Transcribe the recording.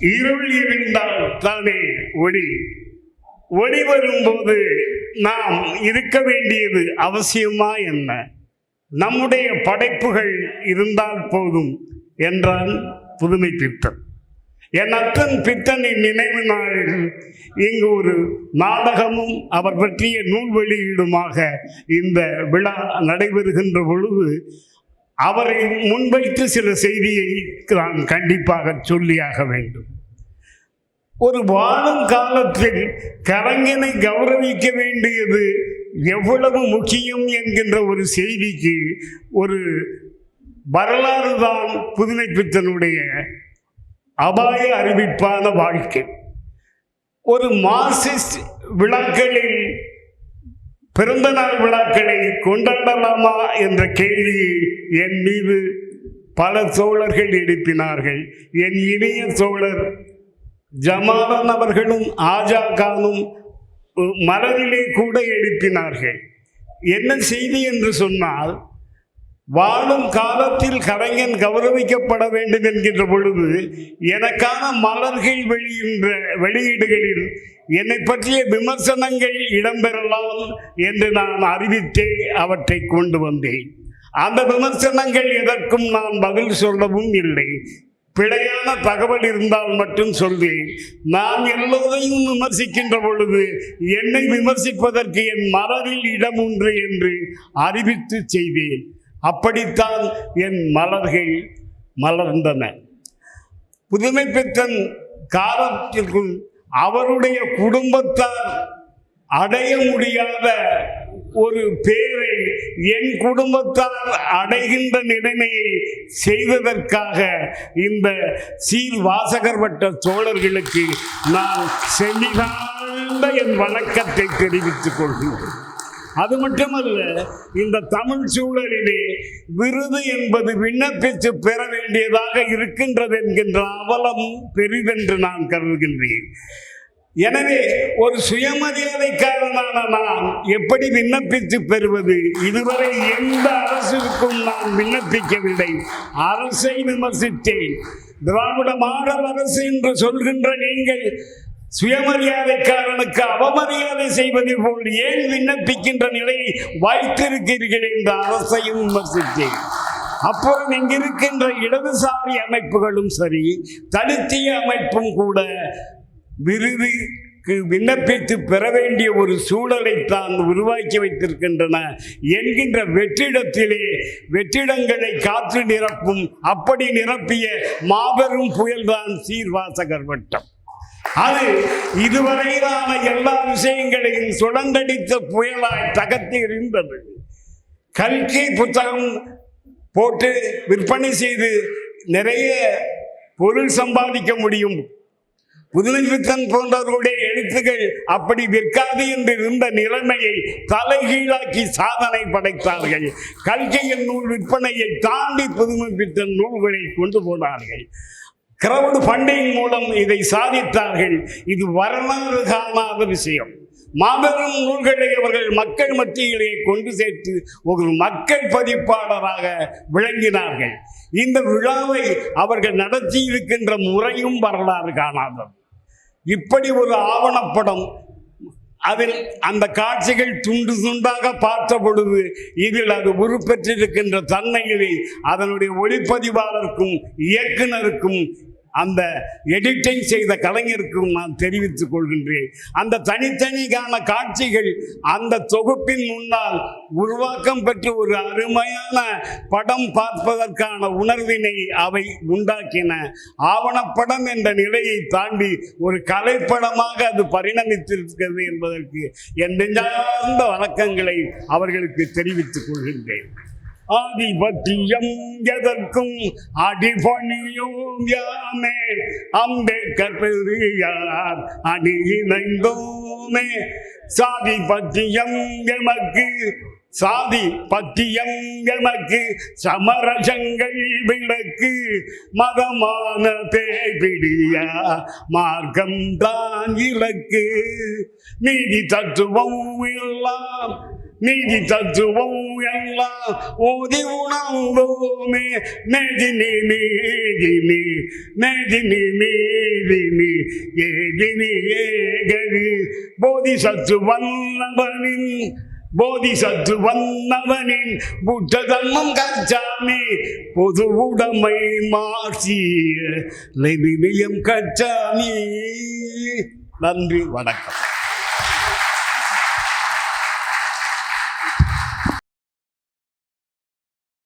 இருள் இருந்தால் தானே ஒளி. ஒளி வரும்போது நாம் இருக்க வேண்டியது அவசியமா என்ன? நம்முடைய படைப்புகள் இருந்தால் போதும் என்றான் புதுமை பித்தன். என் அத்தன் பித்தனின் நினைவு நாளில் இங்கு ஒரு நாடகமும் அவர் பற்றிய நூல் வெளியீடுமாக இந்த விழா நடைபெறுகின்ற பொழுது அவரை முன்வைத்து சில செய்தியை நான் கண்டிப்பாக சொல்லியாக வேண்டும். ஒரு வாழும் காலத்தில் கலைஞனை கௌரவிக்க வேண்டியது எவ்வளவு முக்கியம் என்கின்ற ஒரு செய்திக்கு ஒரு வரலாறு தான் புதுமை பித்தனுடைய அபாய அறிவிப்பான வாழ்க்கை. ஒரு மார்க்சிஸ்ட் விழாக்களில் பிறந்த நாள் விழாக்களை கொண்டாடலாமா என்ற கேள்வியை என் மீது பல சோழர்கள் எழுப்பினார்கள். என் இணைய சோழர் ஜமாலன் அவர்களும் ஆஜா கானும் மனதிலே கூட எழுப்பினார்கள். என்ன செய்தி என்று சொன்னால் வாழும் காலத்தில் கலைஞன் கௌரவிக்கப்பட வேண்டும் என்கின்ற பொழுது எனக்கான மலர்கள் வெளியின்ற வெளியீடுகளில் என்னை பற்றிய விமர்சனங்கள் இடம்பெறலாம் என்று நான் அறிவித்தே அவற்றை கொண்டு வந்தேன். அந்த விமர்சனங்கள் எதற்கும் நான் பதில் சொல்லவும் இல்லை. பிழையான தகவல் இருந்தால் மட்டும் சொல்வேன். நான் எல்லோரையும் விமர்சிக்கின்ற பொழுது என்னை விமர்சிப்பதற்கு என் மலரில் இடம் உண்டு என்று அறிவித்து செய்தேன் அப்படித்தான் என் மலர்கள் மலர்ந்தன. புதுமை பெற்றன் காலத்திற்குள் அவருடைய குடும்பத்தால் அடைய முடியாத ஒரு பேரை என் குடும்பத்தார் அடைகின்ற நிலைமையை செய்ததற்காக இந்த சீர் வாசகர் வட்ட சோழர்களுக்கு நான் செமிதாழ்ந்த என் வணக்கத்தை தெரிவித்துக் கொள்கிறேன். அது மட்டுமல்ல இந்த தமிழ் சூழலிலே விருது என்பது விண்ணப்பித்து பெற வேண்டியதாக இருக்கின்றது என்கின்ற அவலம் பெரிதென்று நான் கருதுகின்றேன். எனவே ஒரு சுயமரியாதைக்காரனான நான் எப்படி விண்ணப்பித்து பெறுவது? இதுவரை எந்த அரசுக்கும் நான் விண்ணப்பிக்கவில்லை. அரசை விமர்சித்தேன். திராவிட மாடல் அரசு என்று சொல்கின்ற நீங்கள் சுயமரியாதைக்காரனுக்கு அவமரியாதை செய்வது போல் ஏன் விண்ணப்பிக்கின்ற நிலையை வைத்திருக்கிறீர்கள் என்ற அரசையும் விமர்சித்தேன். அப்புறம் இங்கிருக்கின்ற இடதுசாரி அமைப்புகளும் சரி தலித்திய அமைப்பும் கூட விருதுக்கு விண்ணப்பித்து பெற வேண்டிய ஒரு சூழலை தான் உருவாக்கி வைத்திருக்கின்றன என்கின்ற வெற்றிடத்திலே வெற்றிடங்களை காற்று நிரப்பும் அப்படி நிரப்பிய மாபெரும் புயல்தான் சீர்வாசகர் வட்டம். அது இதுவரையிலான எல்லா விஷயங்களையும் சுழந்தடித்த புயலாய் தகர்த்து இருந்தது கல்கி புத்தகம் போட்டு விற்பனை செய்து நிறைய பொருள் சம்பாதிக்க முடியும். புதுமைப்பித்தன் போன்றவர்களுடைய எழுத்துக்கள் அப்படி விற்காது என்று இருந்த நிலைமையை தலைகீழாக்கி சாதனை படைத்தார்கள். கல்கையின் நூல் விற்பனையை தாண்டி புதுமைப்பித்தன் நூல்களை கொண்டு போனார்கள். கிரவுட் ஃபண்டிங் மூலம் இதை சாதித்தார்கள். இது வரலாறு காணாத விஷயம். மாபெரும் நூல்களை அவர்கள் மக்கள் மத்தியிலே கொண்டு சேர்த்து ஒரு மக்கள் பதிப்பாளராக விளங்கினார்கள். இந்த விழாவை அவர்கள் நடத்தி இருக்கின்ற முறையும் வரலாறு காணாதது. இப்படி ஒரு ஆவணப்படம் அதில் அந்த காட்சிகள் துண்டு துண்டாக பார்த்த பொழுது இதில் அது உருப்பெற்றிருக்கின்ற தன்மையிலே அதனுடைய ஒளிப்பதிவாளருக்கும் இயக்குனருக்கும் அந்த எடிட்டிங் செய்த கலைஞருக்கும் நான் தெரிவித்துக் கொள்கின்றேன். அந்த தனித்தனிக்கான காட்சிகள் அந்த தொகுப்பின் முன்னால் உருவாக்கம் பெற்று ஒரு அருமையான படம் பார்ப்பதற்கான உணர்வினை அவை உண்டாக்கின. ஆவணப்படம் என்ற நிலையை தாண்டி ஒரு கலைப்படமாக அது பரிணமித்திருக்கிறது என்பதற்கு என் நெஞ்சார்ந்த வணக்கங்களை அவர்களுக்கு தெரிவித்துக் கொள்கின்றேன். ஆதிபத்தியம் எதற்கும் அடிபணியும் யாமே? அம்பேத்கர் பெரியார் அணி இணைந்தோமே சாதி பத்தியம் எமக்கு சாதி பத்தியம் எமக்கு சமரசங்கள் விளக்கு மதமான பேபிடியா மார்க்கம் தான் இலக்கு. நீதி தத்துவம் எல்லாம் நீதி தத்துவம் எல்லாம் ஓதி உணர்ந்தோமே மேதினி மேதினி மேதினி மேதினி ஏதினி ஏகதி போதி சத்து வல்லவனின் போதி சத்து வந்தவனின் புத்த தர்மம் கச்சாமி பொது உடைமை மாற்றிய லெனினியம் கச்சாமி நன்றி வணக்கம்